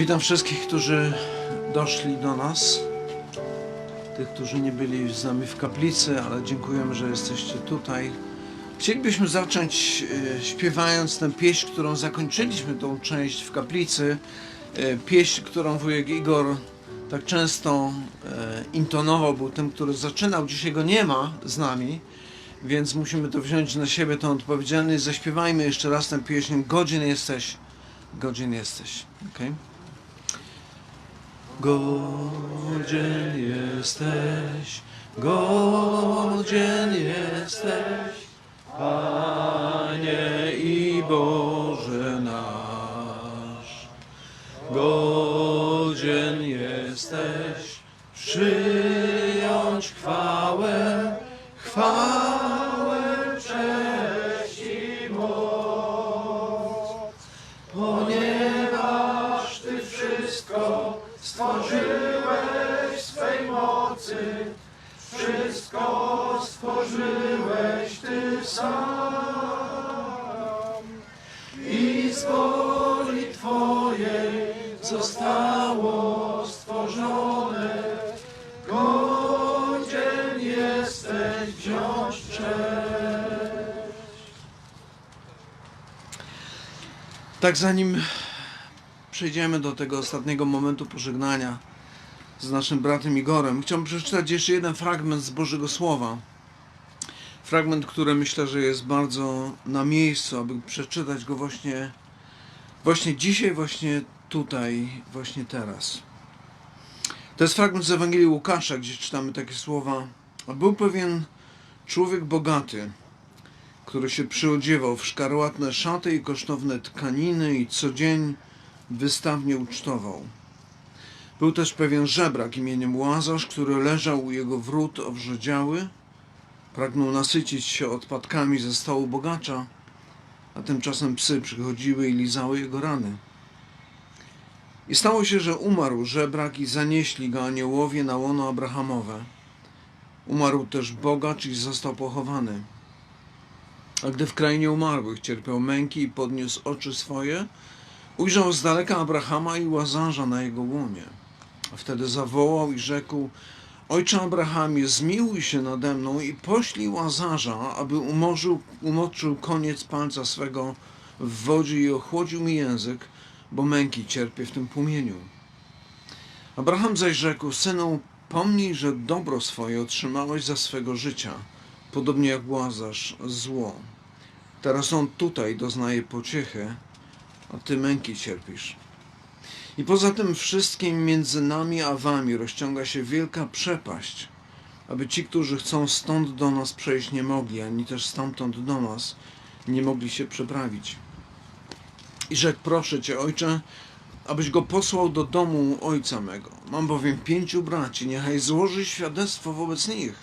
Witam wszystkich, którzy doszli do nas. Tych, którzy nie byli z nami w kaplicy, ale dziękujemy, że jesteście tutaj. Chcielibyśmy zacząć e, śpiewając tę pieśń, którą zakończyliśmy tą część w kaplicy. E, pieśń, którą wujek Igor tak często e, intonował, był tym, który zaczynał. Dzisiaj go nie ma z nami, więc musimy to wziąć na siebie, tą odpowiedzialność. Zaśpiewajmy jeszcze raz tę pieśń. Godzin jesteś, godzin jesteś. Okay? Godzien jesteś, godzien jesteś, wszystko stworzyłeś Ty sam i z woli Twojej zostało stworzone. Godzien jesteś wziąć cześć. Tak zanim przejdziemy do tego ostatniego momentu pożegnania z naszym bratem Igorem, chciałbym przeczytać jeszcze jeden fragment z Bożego Słowa. Fragment, który myślę, że jest bardzo na miejscu, aby przeczytać go właśnie, właśnie dzisiaj, właśnie tutaj, właśnie teraz. To jest fragment z Ewangelii Łukasza, gdzie czytamy takie słowa. Był pewien człowiek bogaty, który się przyodziewał w szkarłatne szaty i kosztowne tkaniny i co dzień wystawnie ucztował. Był też pewien żebrak imieniem Łazarz, który leżał u jego wrót owrzodziały, pragnął nasycić się odpadkami ze stołu bogacza, a tymczasem psy przychodziły i lizały jego rany. I stało się, że umarł żebrak i zanieśli go aniołowie na łono Abrahamowe. Umarł też bogacz i został pochowany. A gdy w krainie umarłych cierpiał męki i podniósł oczy swoje, ujrzał z daleka Abrahama i Łazarza na jego łonie. A wtedy zawołał i rzekł, Ojcze Abrahamie, zmiłuj się nade mną i poślij Łazarza, aby umorzył, umoczył koniec palca swego w wodzie i ochłodził mi język, bo męki cierpię w tym płomieniu. Abraham zaś rzekł, synu, pomnij, że dobro swoje otrzymałeś za swego życia, podobnie jak Łazarz zło. Teraz on tutaj doznaje pociechy, a ty męki cierpisz. I poza tym wszystkim między nami a wami rozciąga się wielka przepaść, aby ci, którzy chcą stąd do nas przejść, nie mogli, ani też stamtąd do nas nie mogli się przeprawić. I rzekł, proszę cię, ojcze, abyś go posłał do domu ojca mego. Mam bowiem pięciu braci, niechaj złoży świadectwo wobec nich,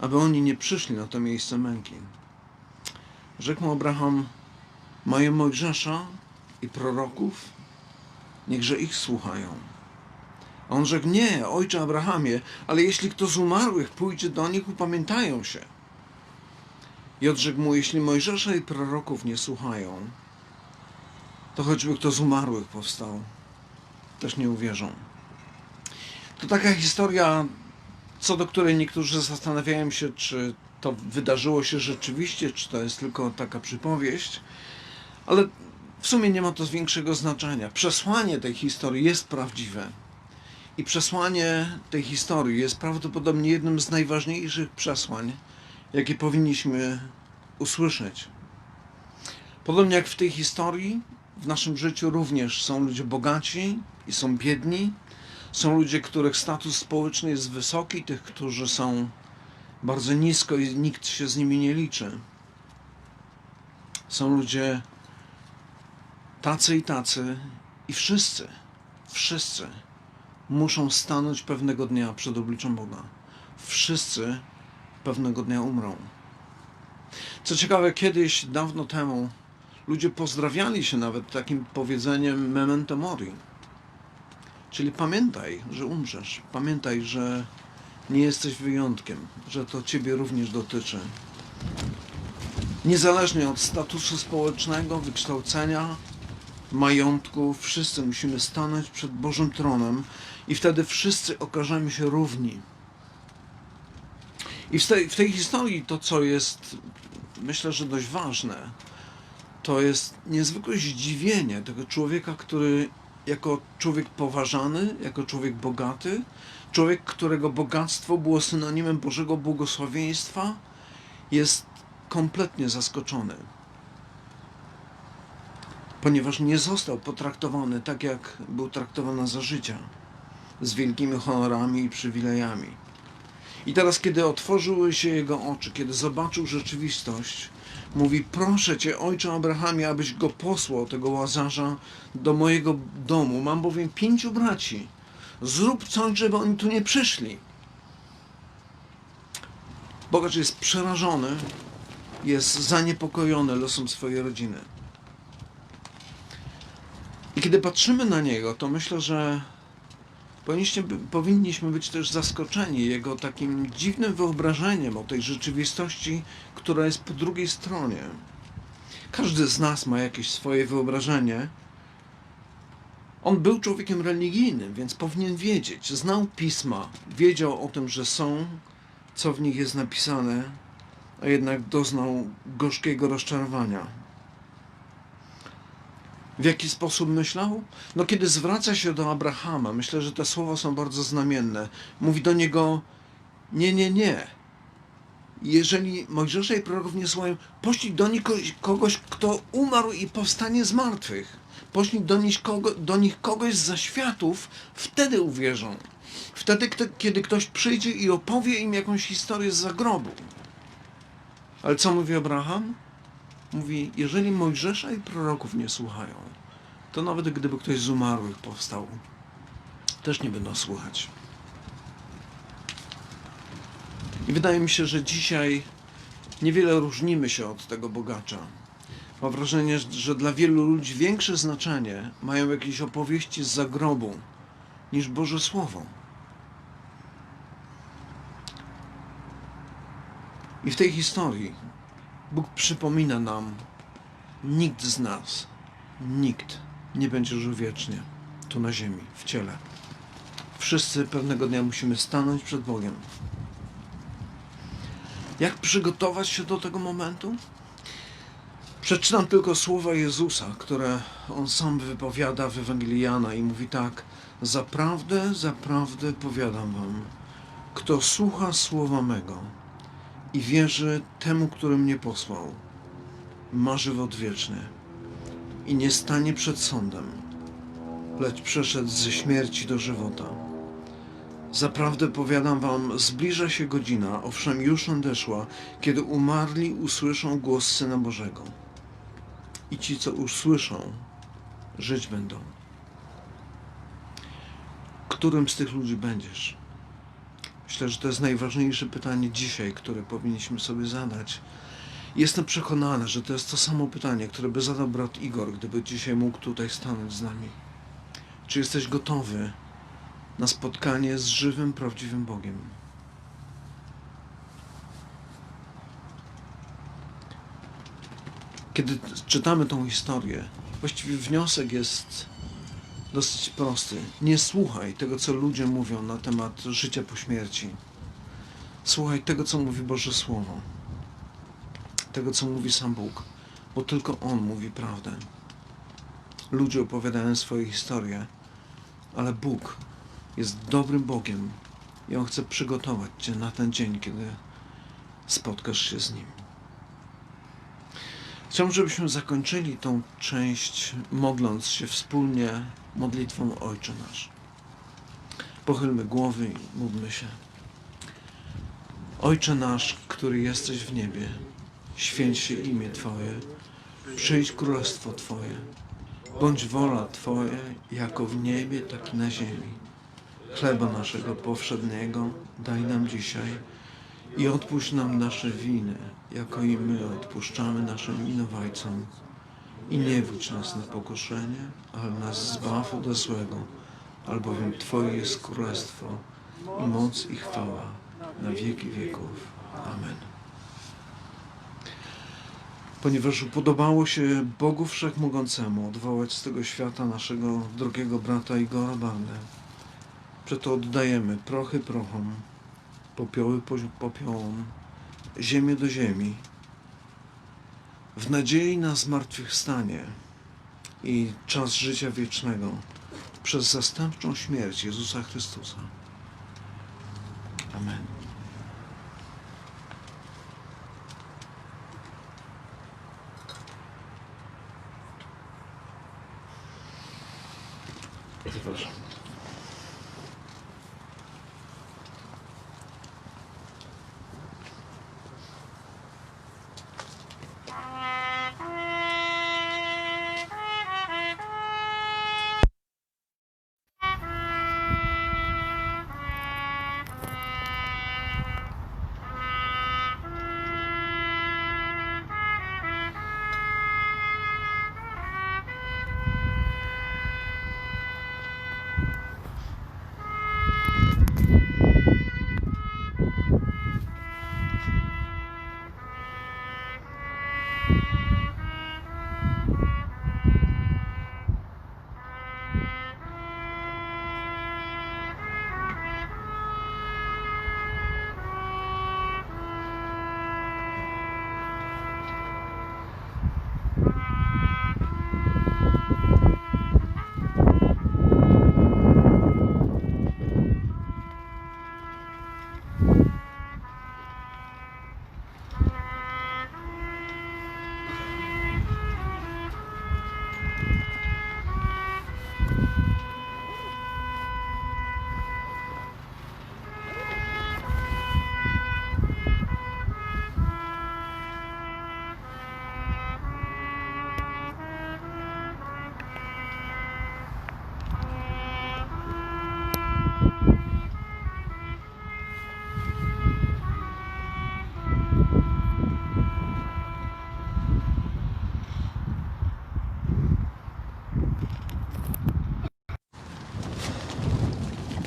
aby oni nie przyszli na to miejsce męki. Rzekł mu Abraham, mają Mojżesza i proroków, niechże ich słuchają. A on rzekł, nie, ojcze Abrahamie, ale jeśli kto z umarłych pójdzie do nich, upamiętają się. I odrzekł mu, jeśli Mojżesza i proroków nie słuchają, to choćby kto z umarłych powstał, też nie uwierzą. To taka historia, co do której niektórzy zastanawiają się, czy to wydarzyło się rzeczywiście, czy to jest tylko taka przypowieść, ale w sumie nie ma to większego znaczenia. Przesłanie tej historii jest prawdziwe. I przesłanie tej historii jest prawdopodobnie jednym z najważniejszych przesłań, jakie powinniśmy usłyszeć. Podobnie jak w tej historii, w naszym życiu również są ludzie bogaci i są biedni. Są ludzie, których status społeczny jest wysoki, tych, którzy są bardzo nisko i nikt się z nimi nie liczy. Są ludzie tacy i tacy i wszyscy, wszyscy muszą stanąć pewnego dnia przed obliczem Boga. Wszyscy pewnego dnia umrą. Co ciekawe, kiedyś, dawno temu, ludzie pozdrawiali się nawet takim powiedzeniem memento mori. Czyli pamiętaj, że umrzesz. Pamiętaj, że nie jesteś wyjątkiem, że to ciebie również dotyczy. Niezależnie od statusu społecznego, wykształcenia, majątku, wszyscy musimy stanąć przed Bożym tronem i wtedy wszyscy okażemy się równi. I w tej, w tej historii to, co jest, myślę, że dość ważne, to jest niezwykłe zdziwienie tego człowieka, który jako człowiek poważany, jako człowiek bogaty, człowiek, którego bogactwo było synonimem Bożego błogosławieństwa, jest kompletnie zaskoczony. Ponieważ nie został potraktowany tak, jak był traktowany za życia, z wielkimi honorami i przywilejami. I teraz, kiedy otworzyły się jego oczy, kiedy zobaczył rzeczywistość, mówi: Proszę cię, ojcze Abrahamie, abyś go posłał, tego łazarza, do mojego domu. Mam bowiem pięciu braci. Zrób coś, żeby oni tu nie przyszli. Bogacz jest przerażony, jest zaniepokojony losem swojej rodziny. I kiedy patrzymy na niego, to myślę, że powinniśmy, powinniśmy być też zaskoczeni jego takim dziwnym wyobrażeniem o tej rzeczywistości, która jest po drugiej stronie. Każdy z nas ma jakieś swoje wyobrażenie. On był człowiekiem religijnym, więc powinien wiedzieć. Znał pisma, wiedział o tym, że są, co w nich jest napisane, a jednak doznał gorzkiego rozczarowania. W jaki sposób myślał? No, kiedy zwraca się do Abrahama, myślę, że te słowa są bardzo znamienne. Mówi do niego: Nie, nie, nie. Jeżeli Mojżesza i proroków nie słuchają, poślij do nich kogoś- kto umarł i powstanie z martwych. Poślij do nich, kogo, do nich kogoś z zaświatów, wtedy uwierzą. Wtedy, kiedy ktoś przyjdzie i opowie im jakąś historię z zagrobu. Ale co mówi Abraham? Mówi, jeżeli Mojżesza i proroków nie słuchają, to nawet gdyby ktoś z umarłych powstał, też nie będą słuchać. I wydaje mi się, że dzisiaj niewiele różnimy się od tego bogacza. Mam wrażenie, że dla wielu ludzi większe znaczenie mają jakieś opowieści z zagrobu niż Boże Słowo. I w tej historii Bóg przypomina nam, nikt z nas, nikt nie będzie żył wiecznie tu na ziemi, w ciele. Wszyscy pewnego dnia musimy stanąć przed Bogiem. Jak przygotować się do tego momentu? Przeczytam tylko słowa Jezusa, które on sam wypowiada w Ewangelii Jana i mówi tak: Zaprawdę, zaprawdę powiadam wam, kto słucha słowa mego i wierzy temu, który mnie posłał, ma żywot wieczny i nie stanie przed sądem, lecz przeszedł ze śmierci do żywota. Zaprawdę powiadam wam, zbliża się godzina, owszem już nadeszła, kiedy umarli usłyszą głos Syna Bożego. I ci, co usłyszą, żyć będą. Którym z tych ludzi będziesz? Myślę, że to jest najważniejsze pytanie dzisiaj, które powinniśmy sobie zadać. Jestem przekonany, że to jest to samo pytanie, które by zadał brat Igor, gdyby dzisiaj mógł tutaj stanąć z nami. Czy jesteś gotowy na spotkanie z żywym, prawdziwym Bogiem? Kiedy czytamy tą historię, właściwie wniosek jest dosyć prosty. Nie słuchaj tego, co ludzie mówią na temat życia po śmierci. Słuchaj tego, co mówi Boże Słowo. Tego, co mówi sam Bóg, bo tylko On mówi prawdę. Ludzie opowiadają swoje historie, ale Bóg jest dobrym Bogiem i On chce przygotować Cię na ten dzień, kiedy spotkasz się z Nim. Chciałbym, żebyśmy zakończyli tą część modląc się wspólnie modlitwą Ojcze Nasz. Pochylmy głowy i módlmy się. Ojcze nasz, który jesteś w niebie, święć się imię Twoje, przyjdź królestwo Twoje, bądź wola Twoja, jako w niebie, tak i na ziemi. Chleba naszego powszedniego daj nam dzisiaj i odpuść nam nasze winy, jako i my odpuszczamy naszym winowajcom. I nie wódź nas na pokuszenie, ale nas zbaw ode złego, albowiem Twoje jest królestwo i moc i chwała na wieki wieków. Amen. ponieważ upodobało się Bogu Wszechmogącemu odwołać z tego świata naszego drogiego brata Igora Barnę. Przeto oddajemy prochy prochom, popioły pozi- popiołom, ziemię do ziemi, w nadziei na zmartwychwstanie i czas życia wiecznego przez zastępczą śmierć Jezusa Chrystusa. Amen. Zapraszam.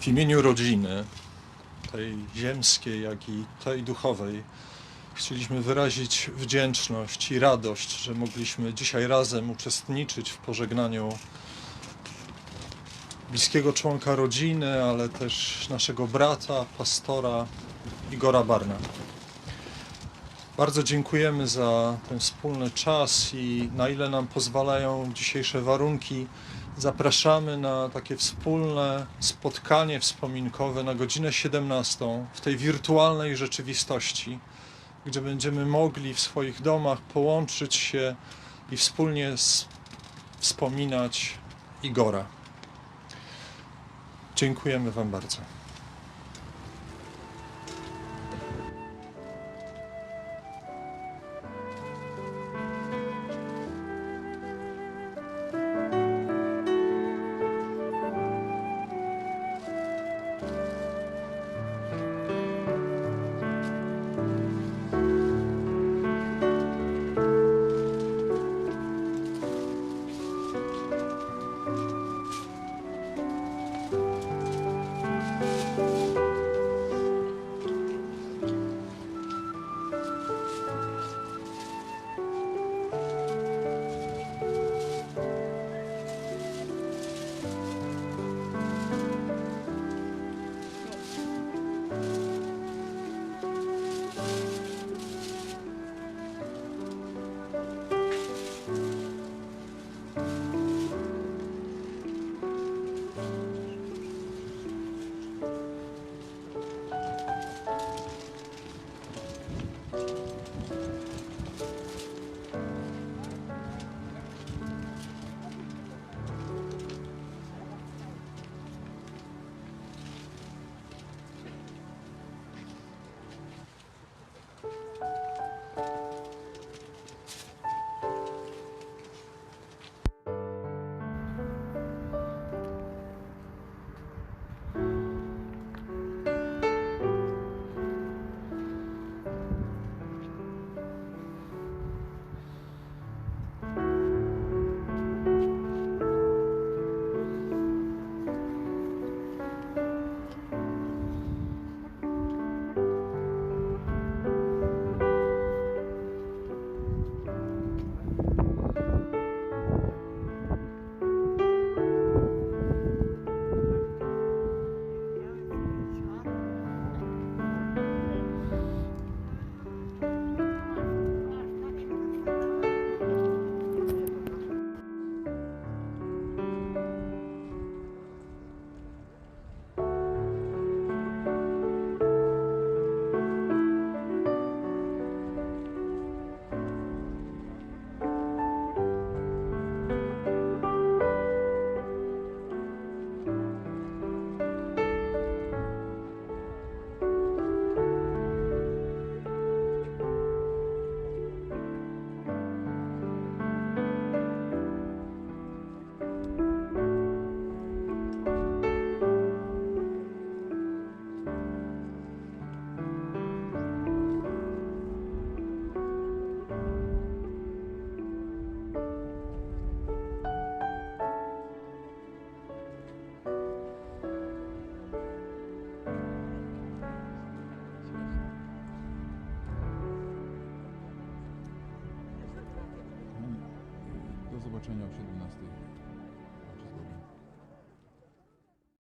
W imieniu rodziny, tej ziemskiej, jak i tej duchowej, chcieliśmy wyrazić wdzięczność i radość, że mogliśmy dzisiaj razem uczestniczyć w pożegnaniu bliskiego członka rodziny, ale też naszego brata, pastora Igora Barna. Bardzo dziękujemy za ten wspólny czas i na ile nam pozwalają dzisiejsze warunki, zapraszamy na takie wspólne spotkanie wspominkowe na godzinę 17 w tej wirtualnej rzeczywistości, gdzie będziemy mogli w swoich domach połączyć się i wspólnie wspominać Igora. Dziękujemy Wam bardzo.